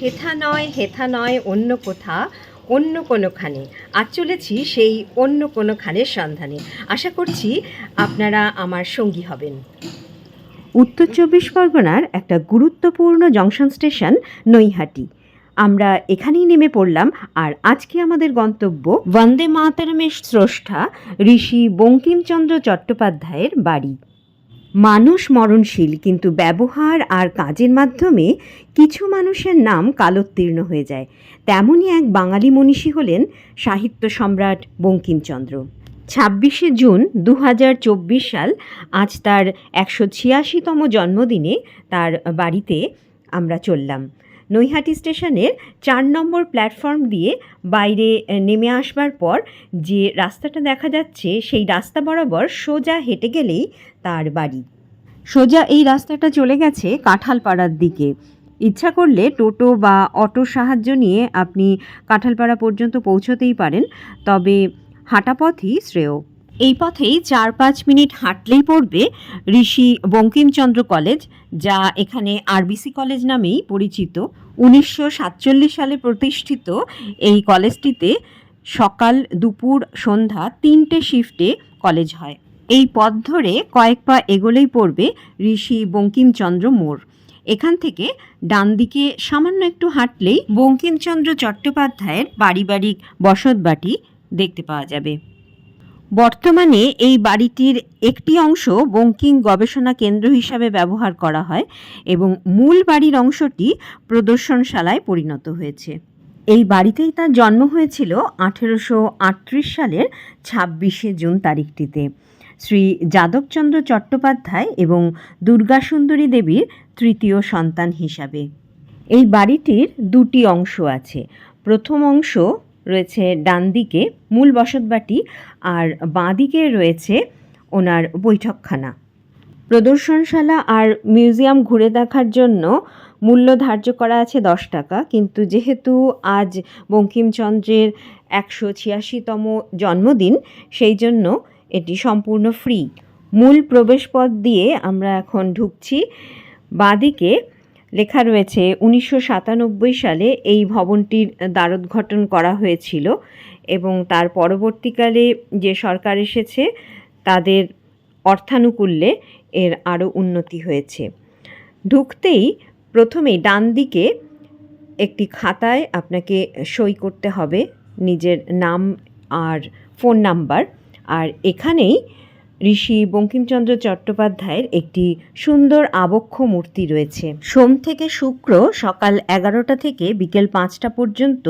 হেথা নয় হেথা নয়, অন্য কোথা, অন্য কোনোখানে। আজ চলেছি সেই অন্য কোনোখানের সন্ধানে। আশা করছি আপনারা আমার সঙ্গী হবেন। উত্তর চব্বিশ পরগনার একটা গুরুত্বপূর্ণ জংশন স্টেশন নৈহাটি। আমরা এখানেই নেমে পড়লাম আর আজকে আমাদের গন্তব্য বন্দে মাতারমের স্রষ্টা ঋষি বঙ্কিমচন্দ্র চট্টোপাধ্যায়ের বাড়ি। মানুষ মরণশীল, কিন্তু ব্যবহার আর কাজের মাধ্যমে কিছু মানুষের নাম কালোত্তীর্ণ হয়ে যায়। তেমনই এক বাঙালি মনীষী হলেন সাহিত্য সম্রাট বঙ্কিমচন্দ্র। ছাব্বিশে জুন দু হাজার চব্বিশ সাল, আজ তার একশো ছিয়াশিতম জন্মদিনে তার বাড়িতে আমরা চললাম। নৈহাটি স্টেশনের চার নম্বর প্ল্যাটফর্ম দিয়ে বাইরে নেমে আসবার পর যে রাস্তাটা দেখা যাচ্ছে, সেই রাস্তা বরাবর সোজা হেঁটে গেলেই তার বাড়ি। সোজা এই রাস্তাটা চলে গেছে কাঁঠালপাড়ার দিকে। ইচ্ছা করলে টোটো বা অটোর সাহায্য নিয়ে আপনি কাঁঠালপাড়া পর্যন্ত পৌঁছতেই পারেন, তবে হাঁটা পথই শ্রেয়। এই পথেই চার পাঁচ মিনিট হাঁটলেই পড়বে ঋষি বঙ্কিমচন্দ্র কলেজ, যা এখানে আরবিসি কলেজ নামেই পরিচিত। উনিশশো সাতচল্লিশ সালে প্রতিষ্ঠিত এই কলেজটিতে সকাল দুপুর সন্ধ্যা তিনটে শিফটে কলেজ হয়। এই পথ ধরে কয়েক পা এগোলেই পড়বে ঋষি বঙ্কিমচন্দ্র মোড়। এখান থেকে ডান দিকে সামান্য একটু হাঁটলেই বঙ্কিমচন্দ্র চট্টোপাধ্যায়ের পারিবারিক বসতবাটি দেখতে পাওয়া যাবে। বর্তমানে এই বাড়িটির একটি অংশ বঙ্কিং গবেষণা কেন্দ্র হিসাবে ব্যবহার করা হয় এবং মূল বাড়ির অংশটি প্রদর্শনশালায় পরিণত হয়েছে। এই বাড়িতেই তার জন্ম হয়েছিল আঠেরোশো আটত্রিশ সালের ছাব্বিশে জুন তারিখটিতে। শ্রী যাদবচন্দ্র চট্টোপাধ্যায় এবং দুর্গাসুন্দরী দেবীর তৃতীয় সন্তান হিসাবে। এই বাড়িটির দুটি অংশ আছে। প্রথম অংশ রয়েছে ডান দিকে মূল বসতবাটি আর বাঁ দিকে রয়েছে ওনার বৈঠকখানা। প্রদর্শনশালা আর মিউজিয়াম ঘুরে দেখার জন্য মূল্য ধার্য করা আছে দশ টাকা, কিন্তু যেহেতু আজ বঙ্কিমচন্দ্রের একশো ছিয়াশিতম জন্মদিন, সেই জন্য এটি সম্পূর্ণ ফ্রি মূল প্রবেশপথ দিয়ে আমরা এখন ঢুকছি বাঁদিকে লেখা রয়েছে, উনিশশো সাতানব্বই সালে এই ভবনটির দ্বারোদ্ঘটন করা হয়েছিল এবং তার পরবর্তীকালে যে সরকার এসেছে, তাদের অর্থানুকূল্যে এর আরও উন্নতি হয়েছে। ঢুকতেই প্রথমেই ডান দিকে একটি খাতায় আপনাকে সই করতে হবে নিজের নাম আর ফোন নাম্বার, আর এখানেই ঋষি বঙ্কিমচন্দ্র চট্টোপাধ্যায়ের একটি সুন্দর আবক্ষ মূর্তি রয়েছে। সোম থেকে শুক্র সকাল এগারোটা থেকে বিকেল পাঁচটা পর্যন্ত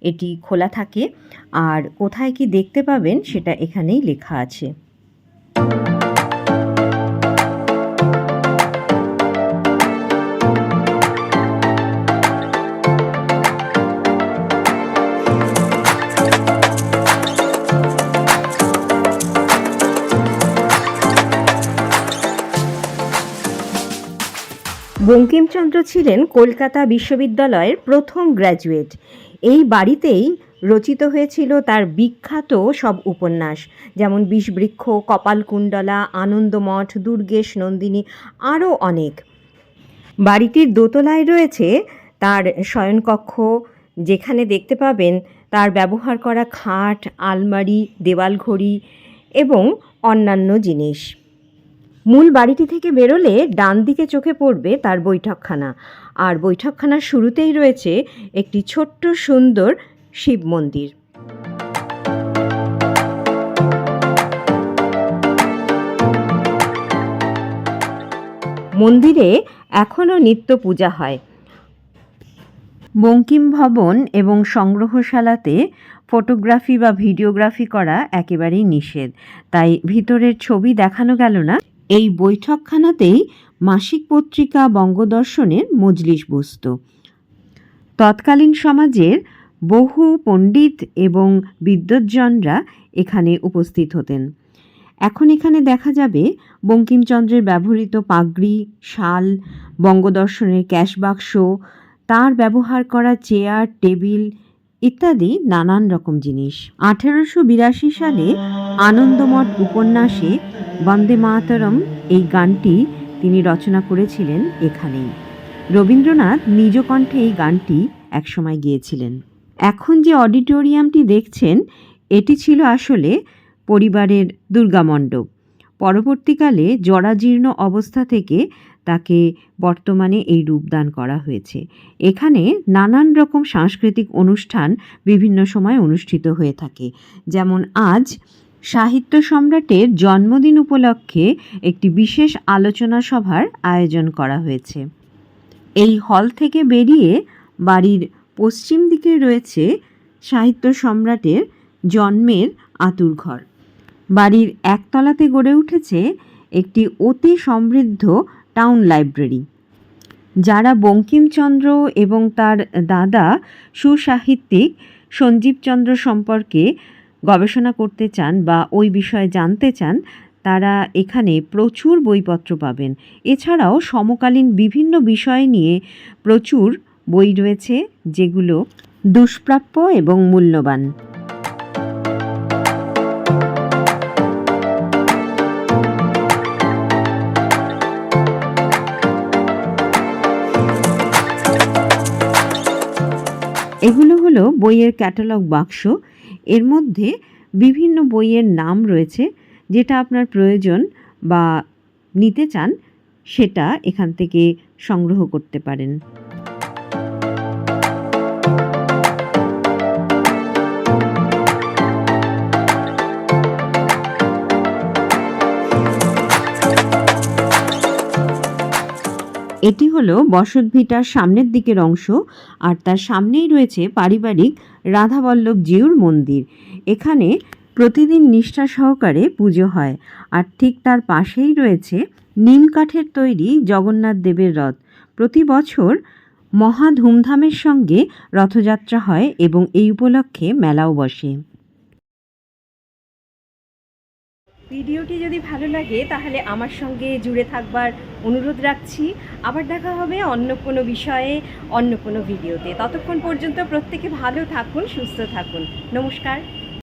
এটি খোলা থাকে। আর কোথায় কি দেখতে পাবেন সেটা এখানেই লেখা আছে। বঙ্কিমচন্দ্র ছিলেন কলকাতা বিশ্ববিদ্যালয়ের প্রথম গ্র্যাজুয়েট। এই বাড়িতেই রচিত হয়েছিল তার বিখ্যাত সব উপন্যাস, যেমন বিষবৃক্ষ, কপালকুণ্ডলা, আনন্দমঠ, দুর্গেশ নন্দিনী, আরও অনেক। বাড়িটির দোতলায় রয়েছে তার শয়নকক্ষ, যেখানে দেখতে পাবেন তার ব্যবহার করা খাট, আলমারি দেওয়াল ঘড়ি এবং অন্যান্য জিনিস। মূল বাড়িটি থেকে বেরোলে ডান দিকে চোখে পড়বে তার বৈঠকখানা। আর বৈঠকখানার শুরুতেই রয়েছে একটি ছোট্ট সুন্দর শিব মন্দির। মন্দিরে এখনও নিত্য পূজা হয়। বঙ্কিম ভবন এবং সংগ্রহশালাতে ফটোগ্রাফি বা ভিডিওগ্রাফি করা একেবারেই নিষেধ। তাই ভিতরের ছবি দেখানো গেল না। এই বৈঠকখানাতেই মাসিক পত্রিকা বঙ্গদর্শনের মজলিস বসত। তৎকালীন সমাজের বহু পণ্ডিত এবং বিদ্বজ্জনরা এখানে উপস্থিত হতেন। এখন এখানে দেখা যাবে বঙ্কিমচন্দ্রের ব্যবহৃত পাগড়ি, শাল, বঙ্গদর্শনের ক্যাশ বাক্স তার ব্যবহার করা চেয়ার, টেবিল ইত্যাদি নানান রকম জিনিস। আঠেরোশো বিরাশি সালে আনন্দমঠ উপন্যাসে বন্দে মাতরম এই গানটি তিনি রচনা করেছিলেন এখানেই। রবীন্দ্রনাথ নিজ কণ্ঠে এই গানটি একসময় গেয়েছিলেন। এখন যে অডিটোরিয়ামটি দেখছেন, এটি ছিল আসলে পরিবারের দুর্গামণ্ডপ পরবর্তীকালে জরাজীর্ণ অবস্থা থেকে তাকে বর্তমানে এই রূপদান করা হয়েছে। এখানে নানান রকম সাংস্কৃতিক অনুষ্ঠান বিভিন্ন সময় অনুষ্ঠিত হয়ে থাকে। যেমন আজ সাহিত্য সম্রাটের জন্মদিন উপলক্ষে একটি বিশেষ আলোচনা সভার আয়োজন করা হয়েছে। এই হল থেকে বেরিয়ে বাড়ির পশ্চিম দিকে রয়েছে সাহিত্য সম্রাটের জন্মের আতুরঘর বাড়ির একতলাতে গড়ে উঠেছে একটি অতি সমৃদ্ধ টাউন লাইব্রেরি। যারা বঙ্কিমচন্দ্র এবং তার দাদা সুসাহিত্যিক সঞ্জীবচন্দ্র সম্পর্কে গবেষণা করতে চান বা ওই বিষয়ে জানতে চান, তারা এখানে প্রচুর বইপত্র পাবেন। এছাড়াও সমকালীন বিভিন্ন বিষয় নিয়ে প্রচুর বই রয়েছে, যেগুলো দুষ্প্রাপ্য এবং মূল্যবান। এগুলো হলো বইয়ের ক্যাটালগ বাক্স এর মধ্যে বিভিন্ন বইয়ের নাম রয়েছে, যেটা আপনার প্রয়োজন বা নিতে চান, সেটা এখান থেকে সংগ্রহ করতে পারেন। এটি হলো বসতভিটার সামনের দিকের অংশ, আর তার সামনেই রয়েছে পারিবারিক রাধাবল্লভ জিউর মন্দির। এখানে প্রতিদিন নিষ্ঠা সহকারে পুজো হয়, আর ঠিক তার পাশেই রয়েছে নিম কাঠের তৈরি জগন্নাথ দেবের রথ। প্রতি বছর মহা ধুমধামের সঙ্গে রথযাত্রা হয় এবং এই উপলক্ষে মেলাও বসে। ভিডিওটি যদি ভালো লাগে, তাহলে আমার সঙ্গে জুড়ে থাকবার অনুরোধ রাখছি। আবার দেখা হবে অন্য কোনো বিষয়ে, অন্য কোনো ভিডিওতে। ততক্ষণ পর্যন্ত প্রত্যেকে ভালো থাকুন, সুস্থ থাকুন। নমস্কার।